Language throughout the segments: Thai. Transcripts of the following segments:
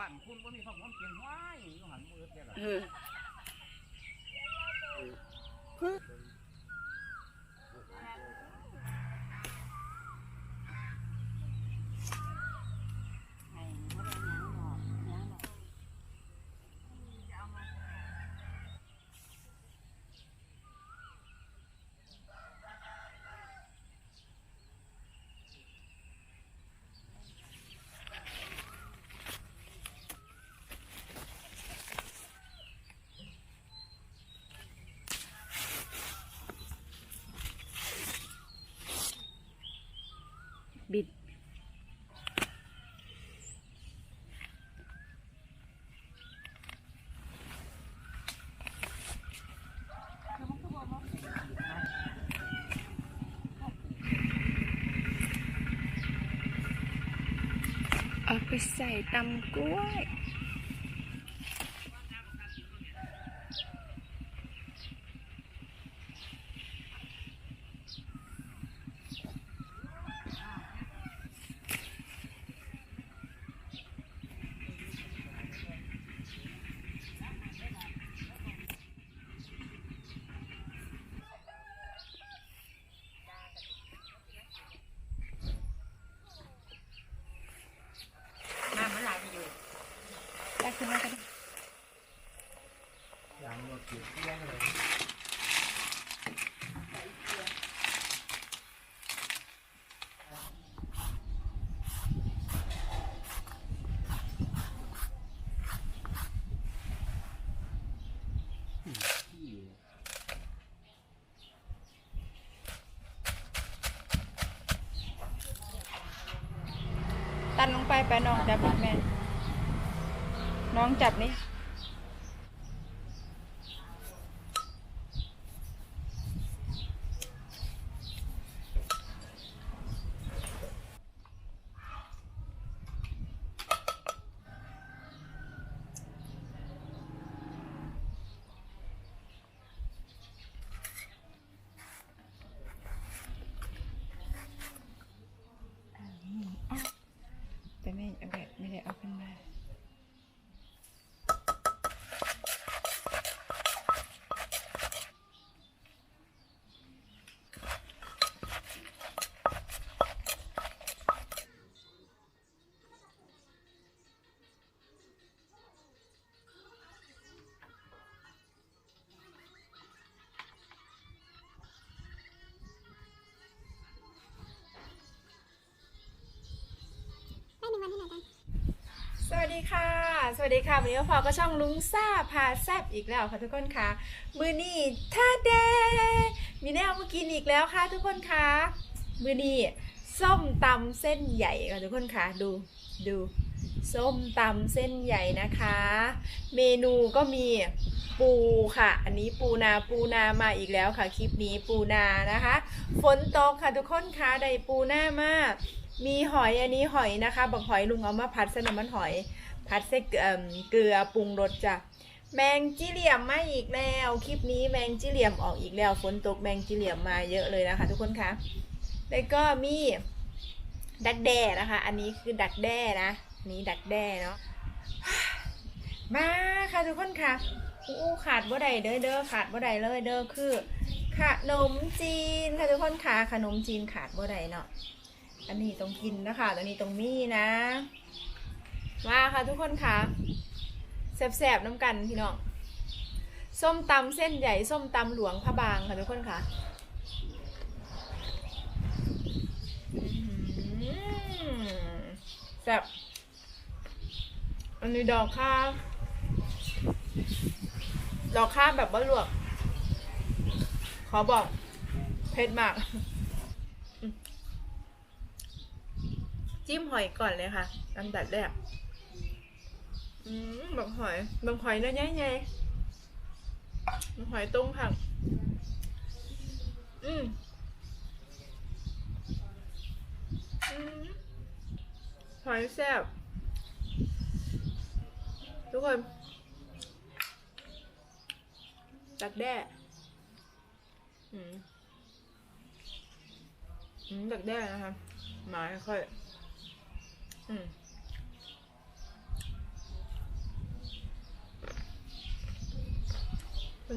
บ้านคุณก็มีข้าวหอมเกียงห้อยอยู่หันมือเดียวกันเออ ให้บ่ได้หยังดอกหยังดอก บิด คือมันก็บ่บ่เป็น เอา ไปใส่ตำกล้วย น้ำมันไหลอยู่ ได้ขึ้นมาก็ได้ อย่างรถเกียงเกียงเลย ตันลงไปไปน้องจับแม่ น้องจับนี่ ดีค่ะ สวัสดีค่ะ วันนี้ก็พอก็ช่องลุงซ่าพาแซบอีกแล้วค่ะทุกคนค่ะ มือนี่ท่าแดมีแนวมากินอีกแล้วค่ะทุกคนค่ะ มือนี่ส้มตำเส้นใหญ่ค่ะทุกคนค่ะ ดูดูส้มตำเส้นใหญ่นะคะ เมนูก็มีปูค่ะ อันนี้ปูนาปูนามาอีกแล้วค่ะ คลิปนี้ปูนานะคะ ฝนตกค่ะทุกคนค่ะ ได้ปูหน้ามาก มีหอยอันนี้หอยนะคะบักหอยลุงเอามาผัดใส่น้ำมันหอย ผัดใส่เอิ่มเกลือปรุงรสจ้ะแมงจิเหลี่ยมมาอีกแล้วคลิปนี้แมงจิเหลี่ยมออกอีกแล้วฝนตกแมงจิเหลี่ยมมาเยอะเลยนะคะ ทุกคนคะแล้วก็มีดักแด้นะคะ อันนี้คือดักแด้นะนนี้ดักแด้เนาะมาค่ะทุกคนค่ะอู้ขาดบ่ได้เด้อเด้อขาดบ่ได้เลยเด้อคือขนมจีนค่ะทุกคนค่ะขนมจีนขาดบ่ได้เนาะ อันนี้ต้องกินนะคะตัวนี้ต้องมีนะ มาค่ะทุกคนค่ะแสบๆน้ำกันพี่น้องส้มตำเส้นใหญ่ส้มตำหลวงพระบางค่ะทุกคนค่ะแซ่บอันนี้ดอกข้าวดอกข้าวแบบว่าลวก ขอบอกเผ็ดมาก จิ้มหอยก่อนเลยค่ะอันดับแรกอืมบักหอยบักหอยเนื้อใหญ่ๆบักหอยต้มผักอืมอืมหอยแซ่บทุกคนดักแด้อืม อืมดักแด้นะคะหมาค่อย ข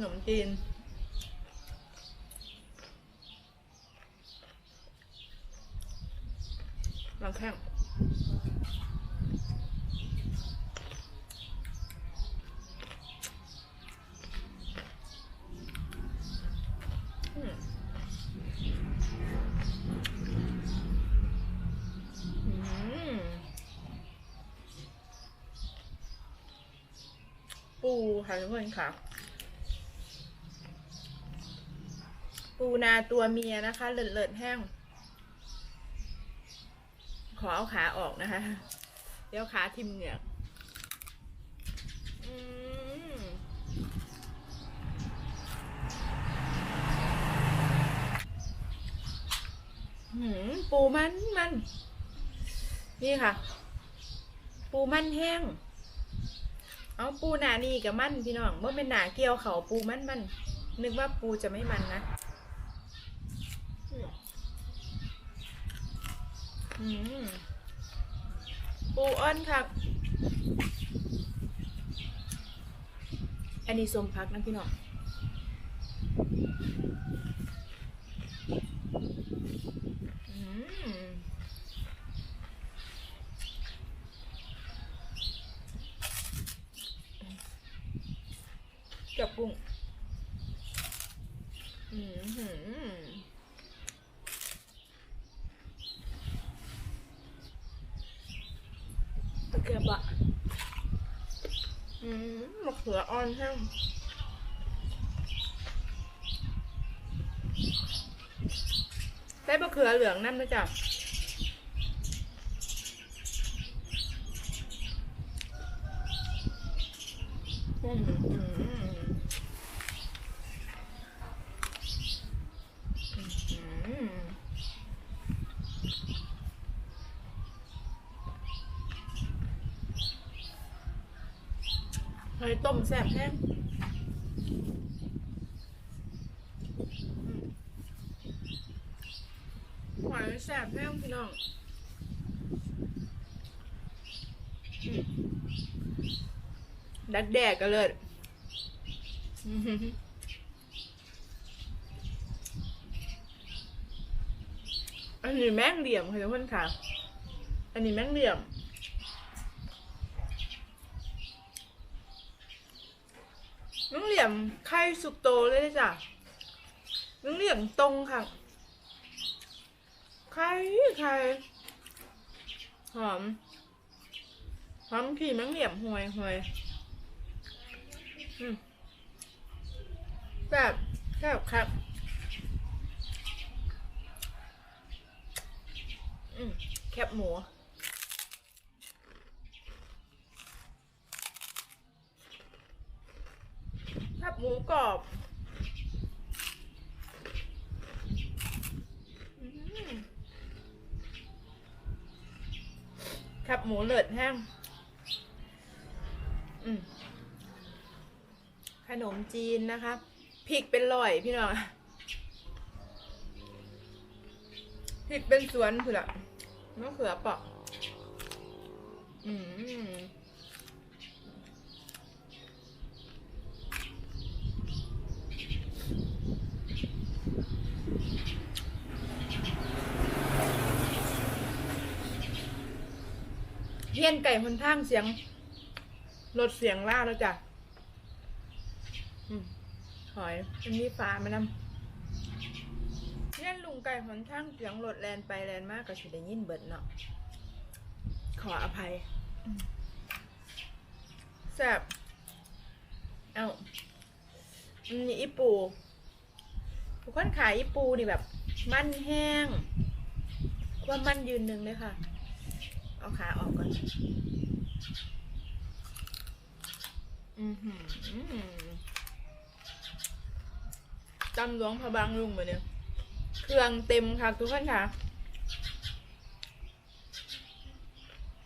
นมจีนลำแข่ง ปูค่ะทุกคนค่ะ ปูนาตัวเมียนะคะ เลิศๆแห้ง ขอเอาขาออกนะคะ เดี๋ยวขาทิมเหงือกปูมันมัน นี่ค่ะ ปูมันแห้ง เอาปูหนานี่กับมันพี่น้องเมื่อเป็นหนาเกี่ยวเขาปูมันมัน นึกว่าปูจะไม่มันนะปูอ้อนค่ะ อันนี้สมพักนะพี่น้องอืม กับกุ้งอืมหืมตะเกียบอะอืมมะเขืออ่อนแห้งได้มะเขือเหลืองนั่นนะจ๊ะ อืมอืมอืมอืมหอยต้มแซ่บแห้งหอยแซ่บแห้งพี่น้องอืม ดักแดกกันเลยอื้อหืออันนี้แมงเหลี่ยมค่ะทุกคนค่ะ อันนี้แมงเหลี่ยม น้องเหลี่ยมไข่สุกโตเลยจ้ะ น้องเหลี่ยมตรงค่ะ ไข่ไข่หอม หอมขี่น้องเหลี่ยมห่วยห่วย แบบแบบครับอืมแคบหมูแคบหมูกรอบอืมแคบหมูเลือดแห้ง อืม นมจีนนะคะพริกเป็นร้อยพี่น้องพริกเป็นสวนเผื่อมะเขือเปาะอืมเฮี้ยนไก่คนทางเสียงลดเสียงล่าแล้วจ้ะ หอยอันนี้ฟ้ามานำเฮียนลุงไก่คนทางเสียงลดแลนไปแลนมากก็สิได้ยินเบิดเนาะขออภัยแซ่บเอ้าอันนี้อีปูทุกคนขายอีปูนี่แบบ มันแห้ง ว่ามันยืนหนึ่งเลยค่ะ เอาขาออกก่อน อือหือ จำหลวงพระบางลุงมาเนี่ยเครื่องเต็มค่ะทุกคนค่ะ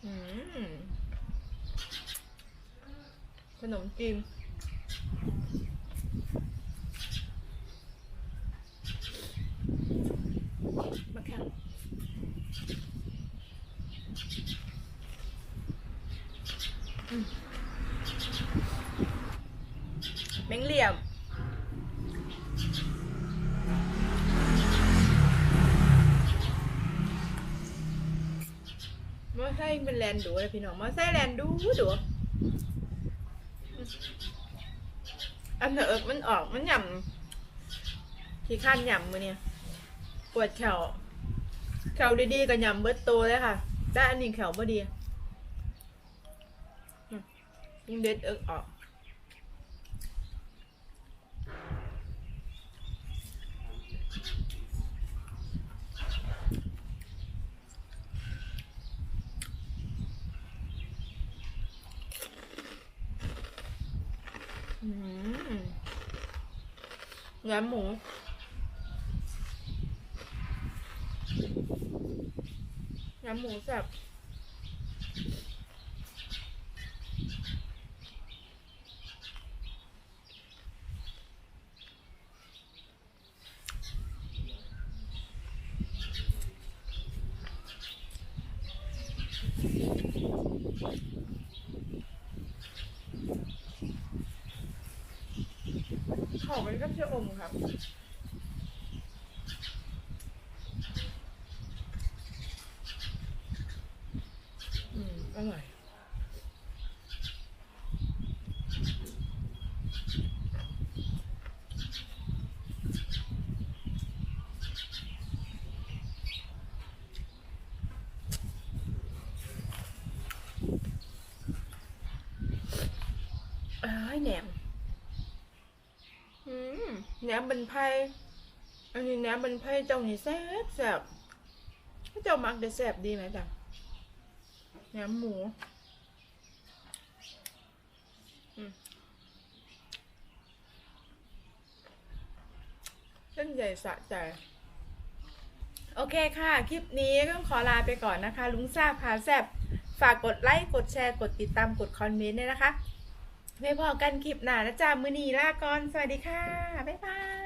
อืมขนมจีนมาแข่งแมงเหลี่ยม ย เป็นแลนดูเลยพี่น้องมาใส่แลนดูดูอันเถอะมันออกมันหย่ำขี้ข้านหย่ำมือเนี่ยปวดแขวแขวดีๆกับหย่ำเบิดโตเลยค่ะแต่อันนี้แขวบ่ดีอืมยิ่งเด็ดเอิกออก เนื้อหมูเนื้อหมูแบ บหอมมันก็จะอมครับอืมอร่อยเอ้ยแหนม แหนมเป็นไพ่อันนี้แหนมเป็นไพ่เจ้านี่แซ่บแซ่บเจ้ามักได้แซ่บดีไหมจ๊ะแหนมหมูเส้นใหญ่สะใจ โอเคค่ะ คลิปนี้ต้องขอลาไปก่อนนะคะ ลุงซ่าพาแซบฝากกดไลค์ กดแชร์ กดติดตาม กดคอมเมนต์ด้วยนะคะ ไว้พอกันคลิปหน้านะจ๊ะมือนีลาก่อน สวัสดีค่ะ บ๊ายบาย